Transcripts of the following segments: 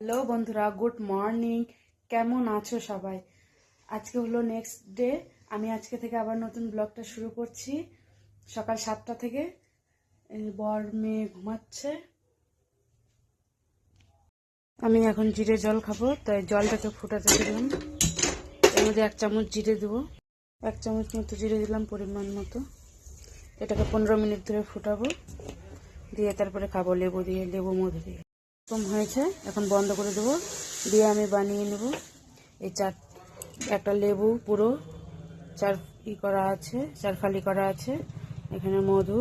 Hello বন্ধুরা, good morning. কেমন আছো সবাই? আজকে হলো নেক্সট ডে আমি আজকে থেকে আবার নতুন ব্লগটা শুরু করছি। সকাল সাতটা থেকে। বর মেয়ে ঘুমাচ্ছে। আমি এখন জিরে জল খাব, তাই জলটাকে ফুটাতে দিলাম। এর মধ্যে এক চামচ জিরে দেবো। এক চামচ মতো জিরে দিলাম পরিমাণ মতো। এটাকে পনেরো মিনিট ধরে ফুটাবো। দিয়ে তারপরে খাব লেবু দিয়ে, লেবু মধু দিয়ে। এরকম হয়েছে। এখন বন্ধ করে দেবো। দিয়ে আমি বানিয়ে নেব। এই চার, একটা লেবু পুরো, চার ই করা আছে, চার ফালি করা আছে। এখানে মধু।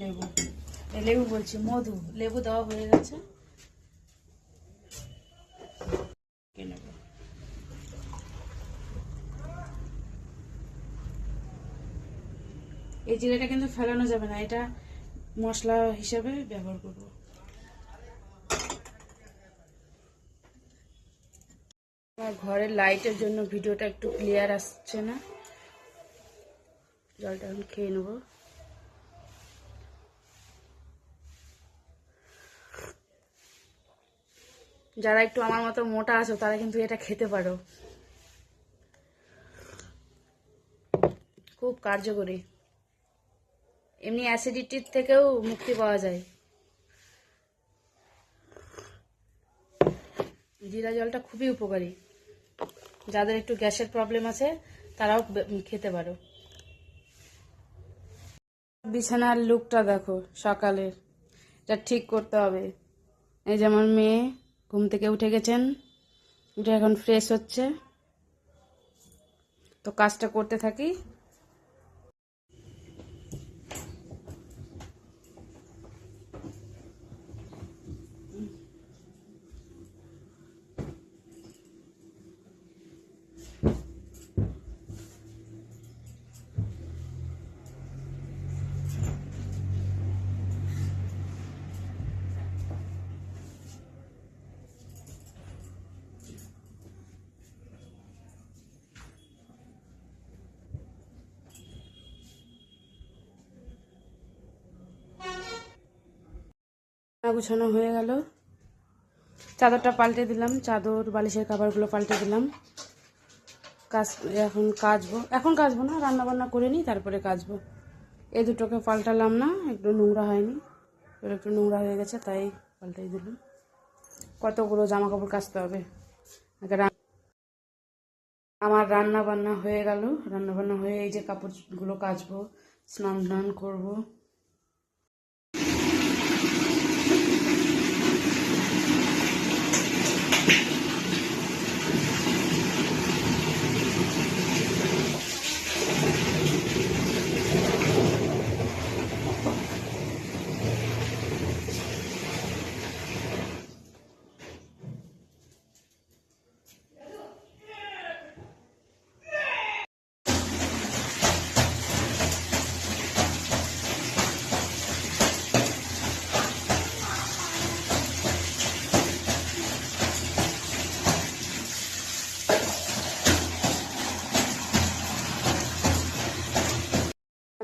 লেবু। লেবু বলছি, মধু। লেবু দেওয়া হয়ে গেছে। এই জিরাটা কিন্তু ফেলানো যাবে না। এটা মশলা হিসেবে ব্যবহার করব। আমার ঘরের লাইটের জন্য ভিডিওটা একটু ক্লিয়ার আসছে না। জলটা এখন খেয়ে নেব। যারা একটু আমার মতো মোটা আছো, তারা কিন্তু এটা খেতে পারো। খুব কার্যকরী। এমনি অ্যাসিডিটির থেকেও মুক্তি পাওয়া যায়। জিরা জলটা খুবই উপকারী। যাদের একটু গ্যাসের প্রবলেম আছে, তারাও খেতে পারো। বিছানার লুকটা দেখো সকালের। এটা ঠিক করতে হবে। এই যে আমার মেয়ে ঘুম থেকে উঠে গেছেন। উঠে এখন ফ্রেশ হচ্ছে। তো কাজটা করতে থাকি। গুছানো হয়ে গেল। চাদরটা পাল্টে দিলাম, চাদর, বালিশের কাভারগুলো পাল্টে দিলাম। কাজ, এখন কাচবো। এখন কাচবো না রান্না বান্না করে নিই, তারপরে কাচবো। এই দুটোকে পাল্টালাম না, একটু নোংরা হয়নি। একটু নোংরা হয়ে গেছে, তাই পাল্টাই দিলাম। কতগুলো জামা কাপড় কাচতে হবে? আমার রান্না বান্না হয়ে গেল। রান্না বান্না হয়ে এই যে কাপড়গুলো কাচবো স্নান টান করব।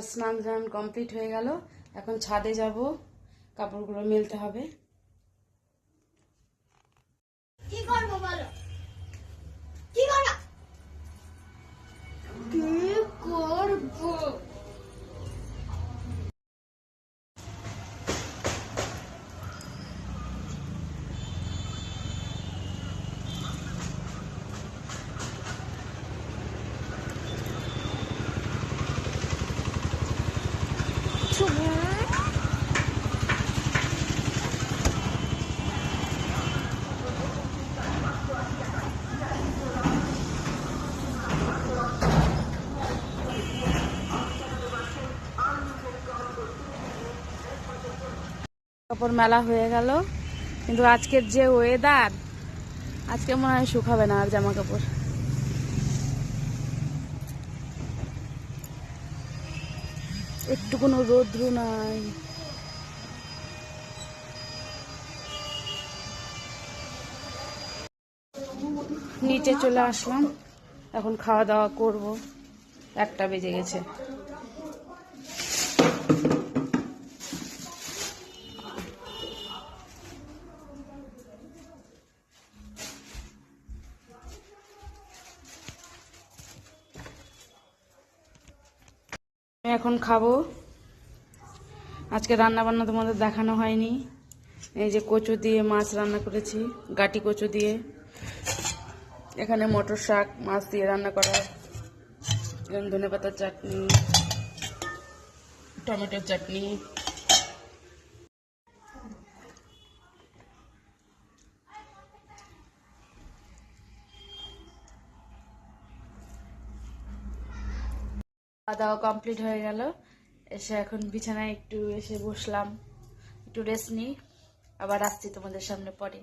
স্নান ধান কমপ্লিট হয়ে গেল। এখন ছাদে যাব। কাপড়গুলো মেলতে হবে। কি করব বলো? কি করব কি করব কাপড় মেলা হয়ে গেল। কিন্তু আজকের যে ওয়েদার আজকে মনে হয় শুকাবে না আর জামা কাপড়। একটু কোনো রৌদ্র নাই। নিচে চলে আসলাম। এখন খাওয়া দাওয়া করব। একটা বেজে গেছে। এখন খাব। আজকে রান্না বান্না তোমাদের দেখানো হয়নি। এই যে কচু দিয়ে মাছ রান্না করেছি, গাটি কচু দিয়ে। এখানে মটর শাক, মাছ দিয়ে রান্না করা। ধনে পাতার চাটনি, টমেটোর চাটনি। খাওয়া দাওয়া কমপ্লিট হয়ে গেল। এসে এখন বিছানায় একটু এসে বসলাম। একটু রেস্ট নিই। আবার আসছি তোমাদের সামনে পরে।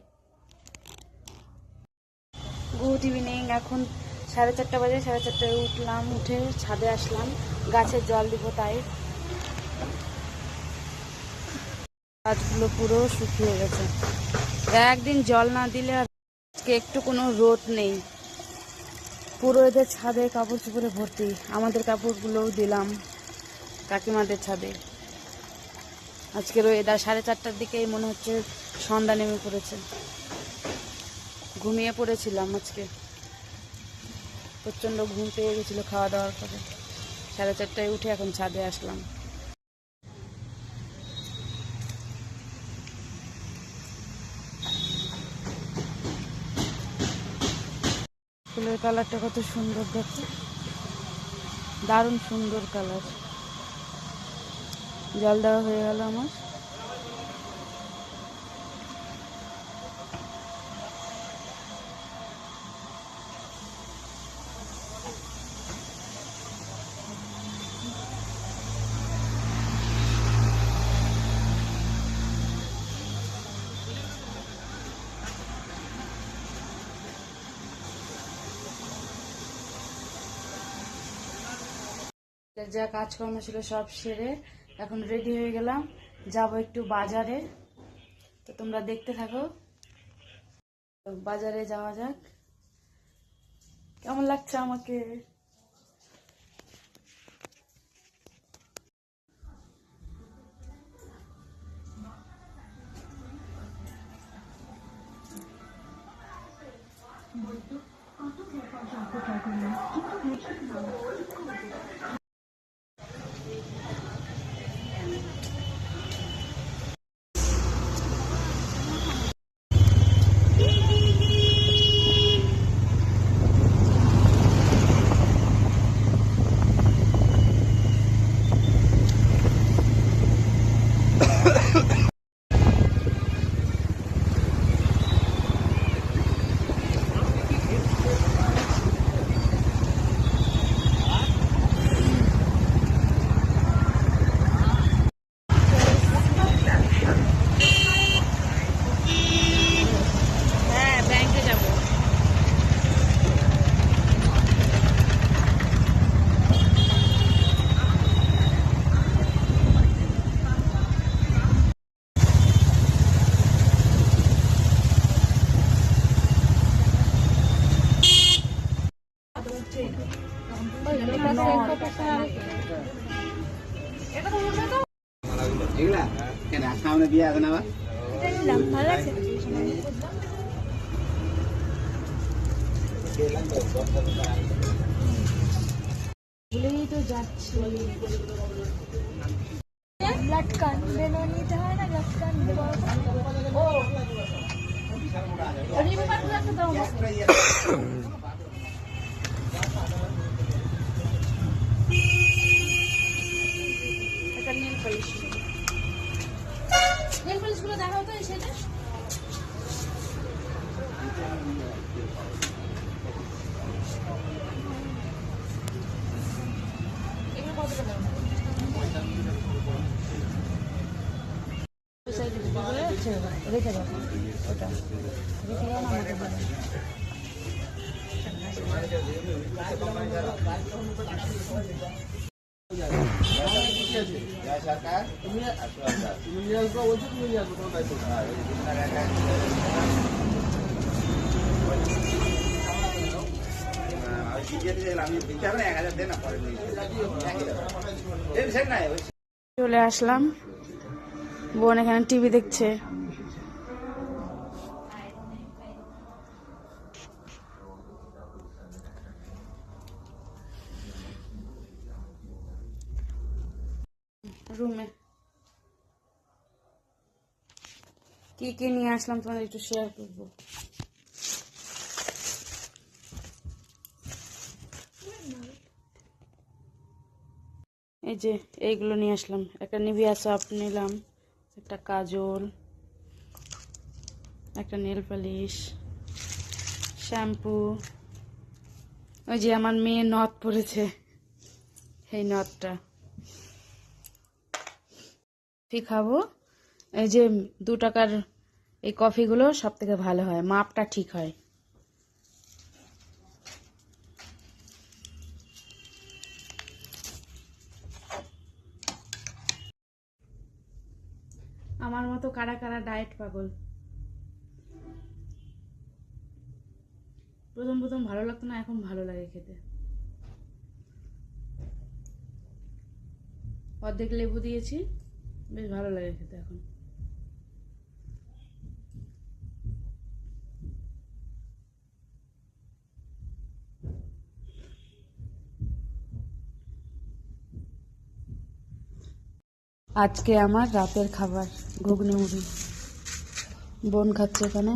গুড ইভিনিং এখন সাড়ে চারটা বাজে। সাড়ে চারটায় উঠলাম, উঠে ছাদে আসলাম। গাছে জল দিব তাই। গাছগুলো পুরো শুকিয়ে গেছে। একদিন জল না দিলে আজকে একটু কোনো রোদ নেই। পুরো এদের ছাদে কাপড় চোপড়ে ভর্তি। আমাদের কাপড়গুলোও দিলাম কাকিমাদের ছাদে। আজকের ওয়েদার সাড়ে চারটার দিকেই মনে হচ্ছে সন্ধ্যা নেমে পড়েছে। ঘুমিয়ে পড়েছিলাম আজকে। প্রচণ্ড ঘুম পেয়ে গেছিল খাওয়া দাওয়ার পরে। সাড়ে চারটায় উঠে এখন ছাদে আসলাম। ফুলের কালারটা কত সুন্দর দেখো। দারুণ সুন্দর কালার। জল দেওয়া হয়ে গেল আমার। যা কাজকর্ম ছিল সব সেরে এখন রেডি হয়ে গেলাম। যাব একটু বাজারে। তো তোমরা দেখতে থাকো। বাজারে যাওয়া যাক। কেমন লাগছে আমাকে? হ্যাঁ বিয়ে আছে না আবার ভুলেই তো যাচ্ছি লটকান বেলুন নিতে হয় না লটকান এটা নেল পলিশ দেখাও দাও ওটা। রেখে দাও চলে আসলাম। বোন এখানে টিভি দেখছে। রুমে কি কি নিয়ে আসলাম তোমাদের একটু শেয়ার করব। এই যে, এইগুলো নিয়ে আসলাম। একটা নিভিয়া সাপ নিলাম, একটা কাজল, একটা নেল পালিশ, শ্যাম্পু। ওই যে আমার মেয়ে নথ পরেছে, এই নথটা। কফি খাব। এই যে দু টাকার এই কফিগুলো সব থেকে ভালো হয়, মাপটা ঠিক হয়। আমার মতো কারা কারা ডায়েট পাগল? প্রথম প্রথম ভালো লাগতো না, এখন ভালো লাগে খেতে। অর্ধেক লেবু দিয়েছি। বেশ ভালো লাগে খেতে এখন। আজকে আমার রাতের খাবার ঘুগনি মুড়ি। বোন খাচ্ছে এখানে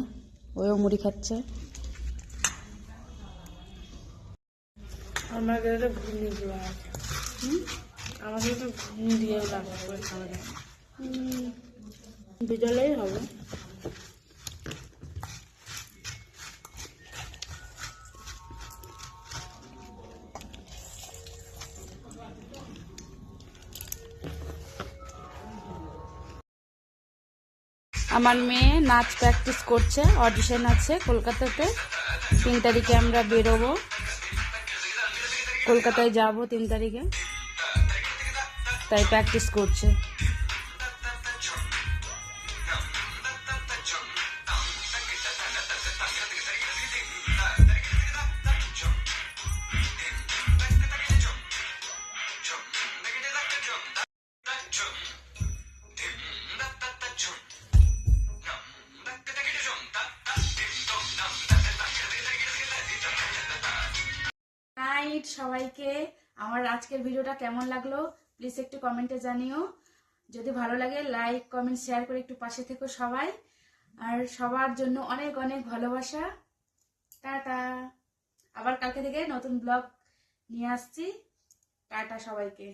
ওও মুড়ি খাচ্ছে। আমার ঘুগনি আমাদের তো হবে। আমার মেয়ে নাচ প্র্যাকটিস করছে অডিশন আছে কলকাতাতে। তিন তারিখে আমরা বেরোবো। কলকাতায় যাব তিন তারিখে। তাই প্র্যাকটিস করছে। সবাইকে আমার আজকের ভিডিওটা কেমন লাগল? প্লিজ একটু কমেন্টে জানিও। যদি ভালো লাগে লাইক কমেন্ট শেয়ার করে একটু পাশে থেকো সবাই। আর সবার জন্য অনেক অনেক ভালোবাসা। টাটা। আবার কালকে থেকে নতুন ব্লগ নিয়ে আসছি। টাটা সবাইকে।